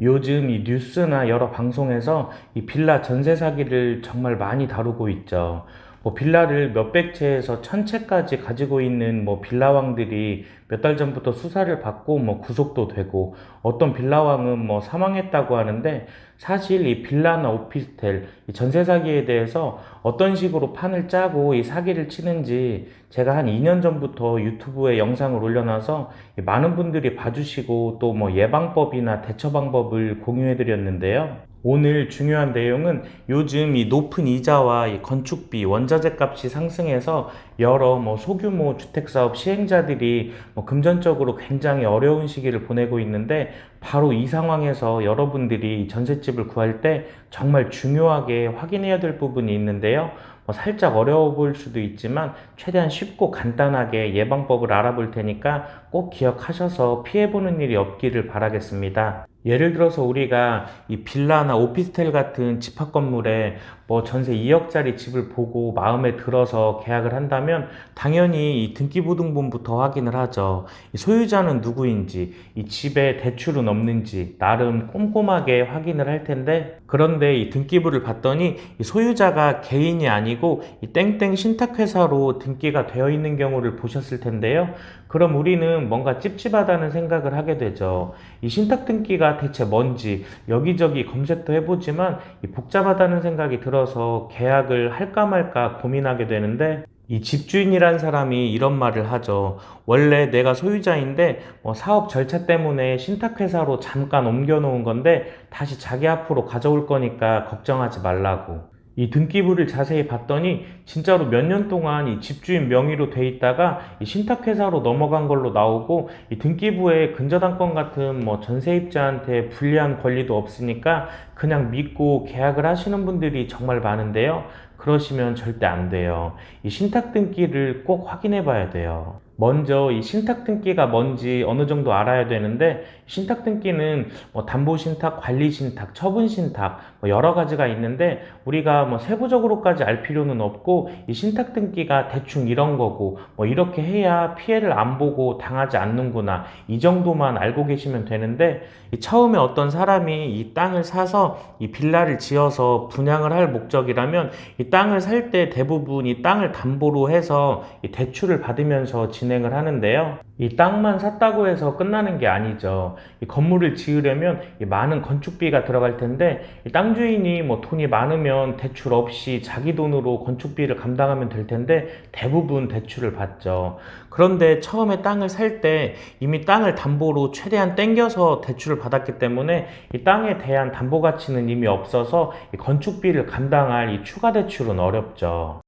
요즘 이 뉴스나 여러 방송에서 이 빌라 전세 사기를 정말 많이 다루고 있죠. 뭐 빌라를 몇백 채에서 천 채까지 가지고 있는 뭐 빌라왕들이 몇 달 전부터 수사를 받고 뭐 구속도 되고 어떤 빌라왕은 뭐 사망했다고 하는데 사실 이 빌라나 오피스텔 이 전세 사기에 대해서 어떤 식으로 판을 짜고 이 사기를 치는지 제가 한 2년 전부터 유튜브에 영상을 올려놔서 이 많은 분들이 봐주시고 또 뭐 예방법이나 대처 방법을 공유해 드렸는데요. 오늘 중요한 내용은 요즘 이 높은 이자와 이 건축비, 원자재 값이 상승해서 여러 뭐 소규모 주택 사업 시행자들이 뭐 금전적으로 굉장히 어려운 시기를 보내고 있는데 바로 이 상황에서 여러분들이 전셋집을 구할 때 정말 중요하게 확인해야 될 부분이 있는데요. 뭐 살짝 어려워 보일 수도 있지만 최대한 쉽고 간단하게 예방법을 알아볼 테니까 꼭 기억하셔서 피해보는 일이 없기를 바라겠습니다. 예를 들어서 우리가 이 빌라나 오피스텔 같은 집합 건물에 뭐 전세 2억짜리 집을 보고 마음에 들어서 계약을 한다면 당연히 이 등기부등본부터 확인을 하죠. 이 소유자는 누구인지, 이 집에 대출은 없는지 나름 꼼꼼하게 확인을 할 텐데 그런데 이 등기부를 봤더니 이 소유자가 개인이 아니고 이 땡땡 신탁회사로 등기가 되어 있는 경우를 보셨을 텐데요. 그럼 우리는 뭔가 찝찝하다는 생각을 하게 되죠. 이 신탁 등기가 대체 뭔지 여기저기 검색도 해보지만 이 복잡하다는 생각이 들어 서 계약을 할까 말까 고민하게 되는데 이 집주인이란 사람이 이런 말을 하죠. 원래 내가 소유자인데 뭐 사업 절차 때문에 신탁회사로 잠깐 옮겨놓은 건데 다시 자기 앞으로 가져올 거니까 걱정하지 말라고. 이 등기부를 자세히 봤더니 진짜로 몇 년 동안 이 집주인 명의로 돼 있다가 이 신탁회사로 넘어간 걸로 나오고 이 등기부에 근저당권 같은 뭐 전세입자한테 불리한 권리도 없으니까 그냥 믿고 계약을 하시는 분들이 정말 많은데요. 그러시면 절대 안 돼요. 이 신탁 등기를 꼭 확인해 봐야 돼요. 먼저 이 신탁 등기가 뭔지 어느 정도 알아야 되는데 신탁 등기는 뭐 담보 신탁, 관리 신탁, 처분 신탁 뭐 여러 가지가 있는데 우리가 뭐 세부적으로까지 알 필요는 없고 이 신탁 등기가 대충 이런 거고 뭐 이렇게 해야 피해를 안 보고 당하지 않는구나. 이 정도만 알고 계시면 되는데 이 처음에 어떤 사람이 이 땅을 사서 이 빌라를 지어서 분양을 할 목적이라면 이 땅을 살 때 대부분 이 땅을 담보로 해서 이 대출을 받으면서 진 행을 하는데요. 이 땅만 샀다고 해서 끝나는 게 아니죠. 이 건물을 지으려면 이 많은 건축비가 들어갈 텐데 이 땅 주인이 뭐 돈이 많으면 대출 없이 자기 돈으로 건축비를 감당하면 될 텐데 대부분 대출을 받죠. 그런데 처음에 땅을 살 때 이미 땅을 담보로 최대한 땡겨서 대출을 받았기 때문에 이 땅에 대한 담보 가치는 이미 없어서 이 건축비를 감당할 이 추가 대출은 어렵죠.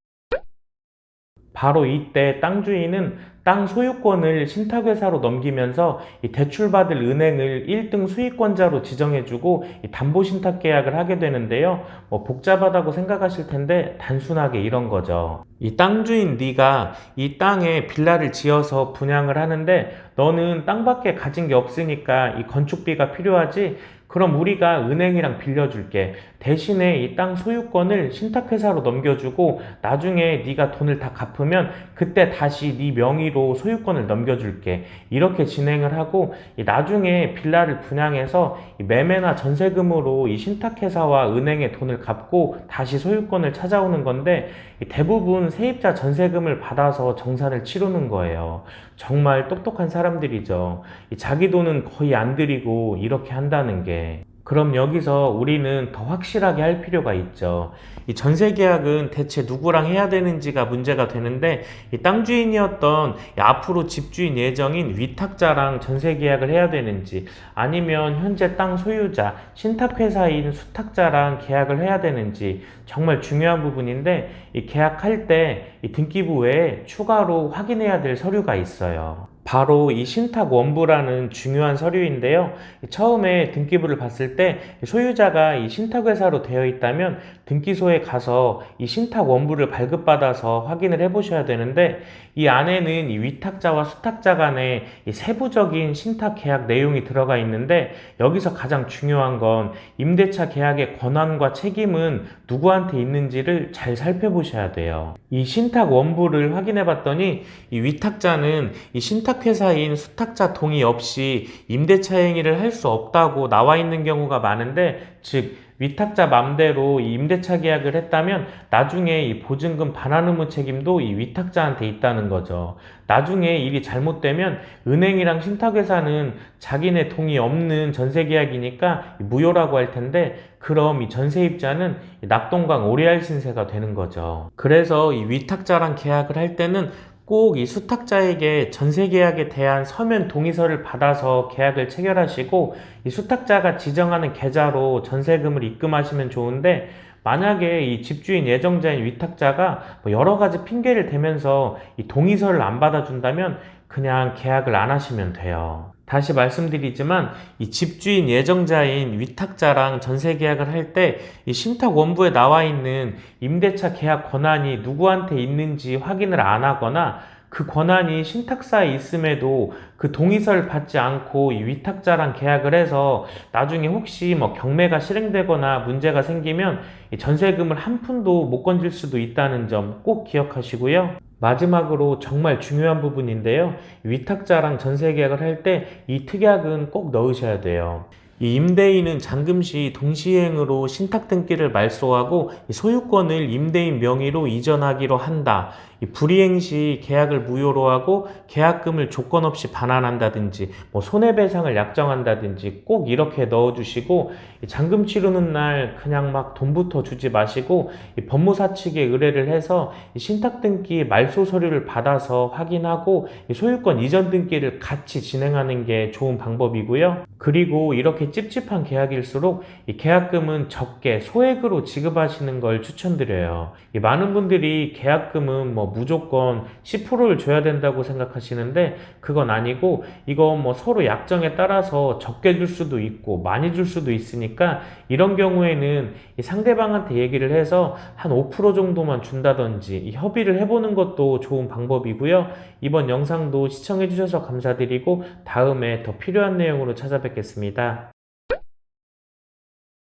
바로 이때 땅 주인은 땅 소유권을 신탁회사로 넘기면서 이 대출받을 은행을 1등 수익권자로 지정해주고 이 담보신탁 계약을 하게 되는데요. 뭐 복잡하다고 생각하실 텐데 단순하게 이런 거죠. 이 땅 주인 네가 이 땅에 빌라를 지어서 분양을 하는데 너는 땅밖에 가진 게 없으니까 이 건축비가 필요하지 그럼 우리가 은행이랑 빌려줄게. 대신에 이 땅 소유권을 신탁회사로 넘겨주고 나중에 네가 돈을 다 갚으면 그때 다시 네 명의로 소유권을 넘겨줄게. 이렇게 진행을 하고 이 나중에 빌라를 분양해서 이 매매나 전세금으로 이 신탁회사와 은행에 돈을 갚고 다시 소유권을 찾아오는 건데 이 대부분 세입자 전세금을 받아서 정산을 치르는 거예요. 정말 똑똑한 사람들이죠. 이 자기 돈은 거의 안 들이고 이렇게 한다는 게. 그럼 여기서 우리는 더 확실하게 할 필요가 있죠. 이 전세 계약은 대체 누구랑 해야 되는지가 문제가 되는데 이 땅 주인이었던 이 앞으로 집주인 예정인 위탁자랑 전세 계약을 해야 되는지 아니면 현재 땅 소유자 신탁회사인 수탁자랑 계약을 해야 되는지 정말 중요한 부분인데 이 계약할 때 이 등기부 외에 추가로 확인해야 될 서류가 있어요. 바로 이 신탁 원부라는 중요한 서류인데요. 처음에 등기부를 봤을 때 소유자가 이 신탁회사로 되어 있다면 등기소에 가서 이 신탁 원부를 발급받아서 확인을 해 보셔야 되는데 이 안에는 이 위탁자와 수탁자 간의 이 세부적인 신탁 계약 내용이 들어가 있는데 여기서 가장 중요한 건 임대차 계약의 권한과 책임은 누구한테 있는지를 잘 살펴보셔야 돼요. 이 신탁 원부를 확인해 봤더니 이 위탁자는 이 신탁 신탁회사인 수탁자 동의 없이 임대차 행위를 할 수 없다고 나와 있는 경우가 많은데, 즉, 위탁자 맘대로 이 임대차 계약을 했다면 나중에 이 보증금 반환 의무 책임도 이 위탁자한테 있다는 거죠. 나중에 일이 잘못되면 은행이랑 신탁회사는 자기네 동의 없는 전세 계약이니까 무효라고 할 텐데 그럼 이 전세입자는 이 낙동강 오래알 신세가 되는 거죠. 그래서 이 위탁자랑 계약을 할 때는 꼭 이 수탁자에게 전세 계약에 대한 서면 동의서를 받아서 계약을 체결하시고 이 수탁자가 지정하는 계좌로 전세금을 입금하시면 좋은데 만약에 이 집주인 예정자인 위탁자가 뭐 여러 가지 핑계를 대면서 이 동의서를 안 받아준다면 그냥 계약을 안 하시면 돼요. 다시 말씀드리지만 이 집주인 예정자인 위탁자랑 전세 계약을 할 때 이 신탁 원부에 나와 있는 임대차 계약 권한이 누구한테 있는지 확인을 안 하거나 그 권한이 신탁사에 있음에도 그 동의서를 받지 않고 이 위탁자랑 계약을 해서 나중에 혹시 뭐 경매가 실행되거나 문제가 생기면 이 전세금을 한 푼도 못 건질 수도 있다는 점 꼭 기억하시고요. 마지막으로 정말 중요한 부분인데요. 위탁자랑 전세 계약을 할 때 이 특약은 꼭 넣으셔야 돼요. 이 임대인은 잔금 시 동시행으로 신탁 등기를 말소하고 이 소유권을 임대인 명의로 이전하기로 한다. 이 불이행 시 계약을 무효로 하고 계약금을 조건 없이 반환한다든지 뭐 손해배상을 약정한다든지 꼭 이렇게 넣어주시고 이 잔금 치르는 날 그냥 막 돈부터 주지 마시고 이 법무사 측에 의뢰를 해서 이 신탁 등기 말소 서류를 받아서 확인하고 이 소유권 이전 등기를 같이 진행하는 게 좋은 방법이고요. 그리고 이렇게 찝찝한 계약일수록 이 계약금은 적게 소액으로 지급하시는 걸 추천드려요. 이 많은 분들이 계약금은 뭐 무조건 10%를 줘야 된다고 생각하시는데 그건 아니고 이거 뭐 서로 약정에 따라서 적게 줄 수도 있고 많이 줄 수도 있으니까 이런 경우에는 이 상대방한테 얘기를 해서 한 5% 정도만 준다든지 이 협의를 해보는 것도 좋은 방법이고요. 이번 영상도 시청해 주셔서 감사드리고 다음에 더 필요한 내용으로 찾아뵙겠습니다.